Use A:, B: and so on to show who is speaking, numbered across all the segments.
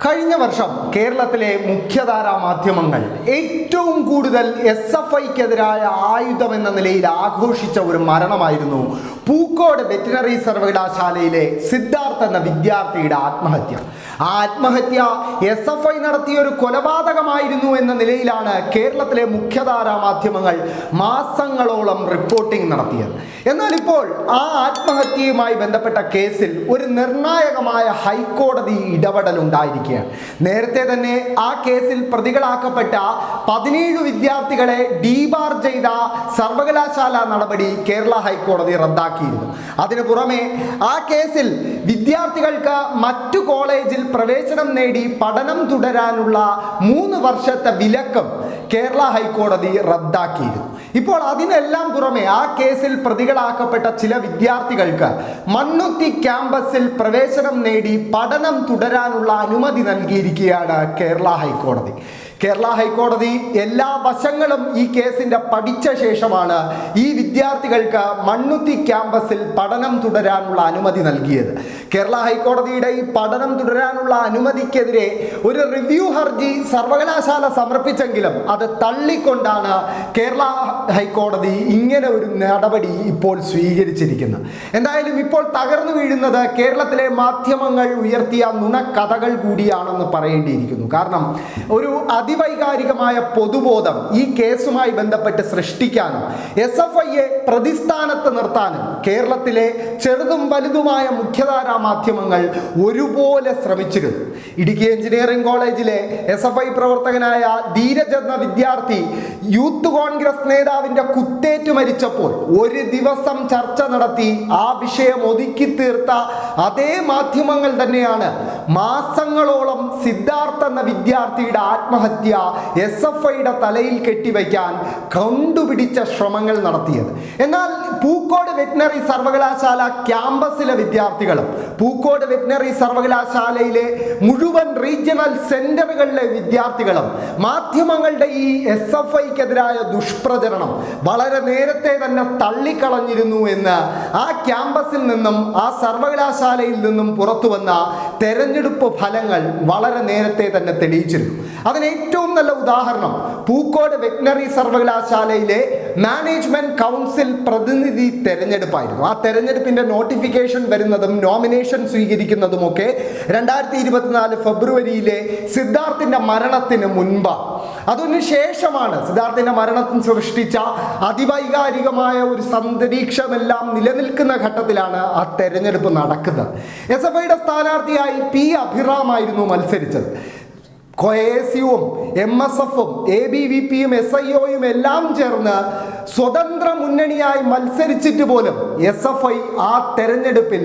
A: കഴിഞ്ഞ വർഷം കേരളത്തിലെ മുഖ്യധാരാ മാധ്യമങ്ങൾ ഏറ്റവും കൂടുതൽ എസ് എഫ് ഐക്കെതിരായ ആയുധം എന്ന നിലയിൽ ആഘോഷിച്ച ഒരു മരണമായിരുന്നു പൂക്കോട് വെറ്റിനറി സർവകലാശാലയിലെ സിദ്ധാർത്ഥ എന്ന വിദ്യാർത്ഥിയുടെ ആത്മഹത്യ. ആ ആത്മഹത്യ എസ് എഫ് ഐ നടത്തിയ ഒരു കൊലപാതകമായിരുന്നു എന്ന നിലയിലാണ് കേരളത്തിലെ മുഖ്യധാരാ മാധ്യമങ്ങൾ മാസങ്ങളോളം റിപ്പോർട്ടിംഗ് നടത്തിയത്. എന്നാൽ ഇപ്പോൾ ആ ആത്മഹത്യയുമായി ബന്ധപ്പെട്ട കേസിൽ ഒരു നിർണായകമായ ഹൈക്കോടതി ഇടപെടൽ ഉണ്ടായിരിക്കുകയാണ് നേരത്തെ തന്നെ ആ കേസിൽ പ്രതികളാക്കപ്പെട്ട പതിനേഴ് വിദ്യാർത്ഥികളെ ഡീബാർ ചെയ്ത സർവകലാശാല നടപടി കേരള ഹൈക്കോടതി റദ്ദാക്കിയിരുന്നു അതിനു പുറമെ ആ കേസിൽ വിദ്യാർത്ഥികൾക്ക് മറ്റു കോളേജിൽ പ്രവേശനം നേടി പഠനം തുടരാനുള്ള മൂന്ന് വർഷത്തെ വിലക്കും കേരള ഹൈക്കോടതി റദ്ദാക്കിയിരുന്നു. ഇപ്പോൾ അതിനെല്ലാം പുറമെ ആ കേസിൽ പ്രതികളാക്കപ്പെട്ട ചില വിദ്യാർത്ഥികൾക്ക് മണ്ണുത്തി ക്യാമ്പസിൽ പ്രവേശനം നേടി പഠനം തുടരാനുള്ള അനുമതി നൽകിയിരിക്കുകയാണ് കേരള ഹൈക്കോടതി. കേരള ഹൈക്കോടതി എല്ലാ വശങ്ങളും ഈ കേസിന്റെ പഠിച്ച ശേഷമാണ് ഈ വിദ്യാർത്ഥികൾക്ക് മണ്ണുത്തി ക്യാമ്പസിൽ പഠനം തുടരാനുള്ള അനുമതി നൽകിയത്. കേരള ഹൈക്കോടതിയുടെ ഈ പഠനം തുടരാനുള്ള അനുമതിക്കെതിരെ ഒരു റിവ്യൂ ഹർജി സർവകലാശാല സമർപ്പിച്ചെങ്കിലും അത് തള്ളിക്കൊണ്ടാണ് കേരള ഹൈക്കോടതി ഇങ്ങനെ ഒരു നടപടി ഇപ്പോൾ സ്വീകരിച്ചിരിക്കുന്നത്. എന്തായാലും ഇപ്പോൾ തകർന്നു വീഴുന്നത് കേരളത്തിലെ മാധ്യമങ്ങൾ ഉയർത്തിയ നുണക്കഥകൾ കൂടിയാണെന്ന് പറയേണ്ടിയിരിക്കുന്നു. കാരണം ഒരു അതിവൈകാരികമായ പൊതുബോധം ഈ കേസുമായി ബന്ധപ്പെട്ട് സൃഷ്ടിക്കാനും എസ് എഫ് ഐയെ പ്രതിസ്ഥാനത്ത് നിർത്താനും കേരളത്തിലെ ചെറുതും വലുതുമായ മുഖ്യധാരാ മാധ്യമങ്ങൾ ഒരുപോലെ ശ്രമിച്ചിരുന്നു. ഇടുക്കി എഞ്ചിനീയറിംഗ് കോളേജിലെ എസ് എഫ് ഐ പ്രവർത്തകനായ ധീരജ് എന്ന വിദ്യാർത്ഥി യൂത്ത് കോൺഗ്രസ് നേതാവിന്റെ കുത്തേറ്റ് മരിച്ചപ്പോൾ ഒരു ദിവസം ചർച്ച നടത്തി ആ വിഷയം ഒതുക്കി തീർത്ത അതേ മാധ്യമങ്ങൾ തന്നെയാണ് മാസങ്ങളോളം സിദ്ധാർത്ഥ എന്ന വിദ്യാർത്ഥിയുടെ ആത്മഹത്യ എസ് എഫ് ഐയുടെ തലയിൽ കെട്ടിവയ്ക്കാൻ കണ്ടുപിടിച്ച ശ്രമങ്ങൾ നടത്തിയത്. എന്നാൽ പൂക്കോട് വെറ്റിനറി സർവകലാശാല ക്യാമ്പസിലെ വിദ്യാർത്ഥികളും പൂക്കോട് വെറ്റിനറി സർവകലാശാലയിലെ മുഴുവൻ റീജിയണൽ സെന്ററുകളിലെ വിദ്യാർത്ഥികളും മാധ്യമങ്ങളുടെ ഈ എസ് എഫ് ഐക്കെതിരായ ദുഷ്പ്രചരണം വളരെ നേരത്തെ തന്നെ തള്ളിക്കളഞ്ഞിരുന്നു എന്ന് ആ ക്യാമ്പസിൽ നിന്നും ആ സർവകലാശാലയിൽ നിന്നും പുറത്തു വന്ന തെരഞ്ഞെടുപ്പ് ഫലങ്ങൾ വളരെ നേരത്തെ തന്നെ തെളിയിച്ചിരുന്നു. അതിന് ഏറ്റവും നല്ല ഉദാഹരണം പൂക്കോട് വെറ്റിനറി സർവകലാശാലയിലെ മാനേജ്മെന്റ് കൗൺസിൽ പ്രതിനിധി തെരഞ്ഞെടുപ്പായിരുന്നു. ആ തെരഞ്ഞെടുപ്പിന്റെ നോട്ടിഫിക്കേഷൻ വരുന്നതും നോമിനേഷൻ സ്വീകരിക്കുന്നതുമൊക്കെ രണ്ടായിരത്തി ഇരുപത്തിനാല് ഫെബ്രുവരിയിലെ സിദ്ധാർത്ഥിന്റെ മരണത്തിന് മുൻപ് അതിനു ശേഷമാണ്. സിദ്ധാർത്ഥിന്റെ മരണത്തിന് സൃഷ്ടിച്ച അതിവൈകാരികമായ ഒരു സന്തരീക്ഷമെല്ലാം നിലനിൽക്കുന്ന ഘട്ടത്തിലാണ് ആ തെരഞ്ഞെടുപ്പ് നടക്കുന്നത്. എസ് എഫ് ഐയുടെ സ്ഥാനാർത്ഥിയായി പി അഭിറാമായിരുന്നു മത്സരിച്ചത്. കൊയേസിയും എം എസ് എഫും എ ബി വി പിയും എസ് ഐ ഒയും എല്ലാം ചേർന്ന് സ്വതന്ത്ര മുന്നണിയായി മത്സരിച്ചിട്ട് പോലും എസ് എഫ് ഐ ആ തെരഞ്ഞെടുപ്പിൽ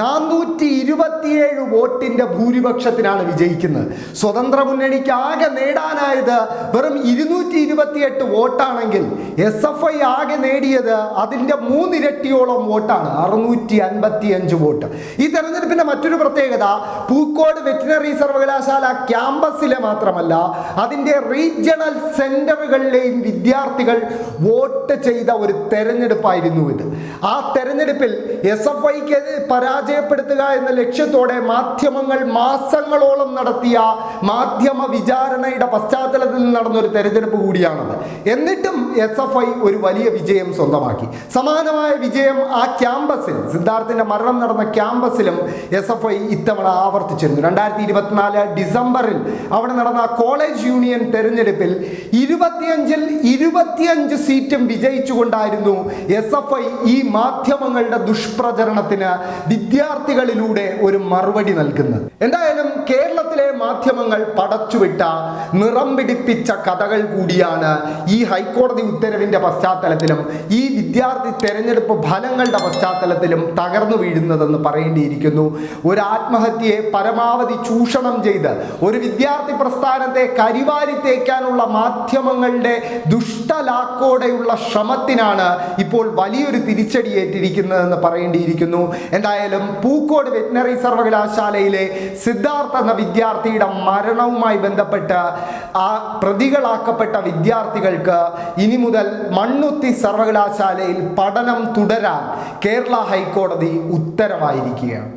A: നാനൂറ്റി ഇരുപത്തിയേഴ് വോട്ടിന്റെ ഭൂരിപക്ഷത്തിനാണ് വിജയിക്കുന്നത്. സ്വതന്ത്ര മുന്നണിക്ക് ആകെ നേടാനായത് വെറും ഇരുന്നൂറ്റി ഇരുപത്തിയെട്ട് വോട്ടാണെങ്കിൽ എസ് എഫ് ഐ ആകെ നേടിയത് അതിന്റെ മൂന്നിരട്ടിയോളം വോട്ടാണ് അറുന്നൂറ്റി അൻപത്തി അഞ്ച് വോട്ട്. ഈ തെരഞ്ഞെടുപ്പിന്റെ മറ്റൊരു പ്രത്യേകത പൂക്കോട് വെറ്റിനറി സർവകലാശാല ക്യാമ്പസിലെ മാത്രമല്ല അതിന്റെ റീജിയണൽ സെന്ററുകളിലെയും വിദ്യാർത്ഥികൾ വോട്ട് ചെയ്ത ഒരു തെരഞ്ഞെടുപ്പായിരുന്നു ഇത്. ആ തെരഞ്ഞെടുപ്പിൽ എസ് എഫ് ഐക്ക് പരാജയപ്പെടുത്തുക എന്ന ലക്ഷ്യത്തോടെ മാധ്യമങ്ങൾ മാസങ്ങളോളം നടത്തിയ മാധ്യമ വിചാരണയുടെ പശ്ചാത്തലത്തിൽ നടന്നൊരു തെരഞ്ഞെടുപ്പ് കൂടിയാണത്. എന്നിട്ടും എസ് എഫ് ഐ ഒരു വലിയ വിജയം സ്വന്തമാക്കി. സമാനമായ വിജയം ആ ക്യാമ്പസിൽ സിദ്ധാർത്ഥിന്റെ മരണം നടന്ന ക്യാമ്പസിലും എസ് എഫ് ഐ ഇത്തവണ ആവർത്തിച്ചിരുന്നു. രണ്ടായിരത്തി ഇരുപത്തിനാല് ഡിസംബറിൽ അവിടെ നടന്ന കോളേജ് യൂണിയൻ തെരഞ്ഞെടുപ്പിൽ ഇരുപത്തിയഞ്ചിൽ ഇരുപത്തിയഞ്ച് സീറ്റും വിജയിച്ചുകൊണ്ടായിരുന്നു എസ് എഫ് ഐ ഈ മാധ്യമങ്ങളുടെ ദുഷ്പ്രചരണത്തിന് വിദ്യാർത്ഥികളിലൂടെ ഒരു മറുപടി നൽകുന്നത്. എന്തായാലും കേരളത്തിലെ മാധ്യമങ്ങൾ പടച്ചുവിട്ട നിറം പിടിപ്പിച്ച കഥകൾ കൂടിയാണ് ഈ ഹൈക്കോടതി ഉത്തരവിന്റെ പശ്ചാത്തലത്തിലും ഈ വിദ്യാർത്ഥി തെരഞ്ഞെടുപ്പ് ഫലങ്ങളുടെ പശ്ചാത്തലത്തിലും തകർന്നു വീഴുന്നതെന്ന് പറയേണ്ടിയിരിക്കുന്നു. ഒരു ആത്മഹത്യയെ പരമാവധി ചൂഷണം ചെയ്ത് ഒരു വിദ്യാർത്ഥി പ്രസ്ഥാനത്തെ കരിവാരി തേക്കാനുള്ള മാധ്യമങ്ങളുടെ ദുഷ്ടലാക്കോടെയുള്ള ശ്രമത്തിനാണ് ഇപ്പോൾ വലിയൊരു തിരിച്ചടിയേറ്റിരിക്കുന്നതെന്ന് പറയേണ്ടിയിരിക്കുന്നു എന്തായാലും പൂക്കോട് വെറ്റിനറി സർവകലാശാലയിലെ സിദ്ധാർത്ഥ എന്ന വിദ്യാർത്ഥിയുടെ മരണവുമായി ബന്ധപ്പെട്ട് ആ പ്രതികളാക്കപ്പെട്ട വിദ്യാർത്ഥികൾക്ക് ഇനി മുതൽ മണ്ണുത്തി സർവകലാശാലയിൽ പഠനം തുടരാൻ കേരള ഹൈക്കോടതി ഉത്തരവായിരിക്കുകയാണ്.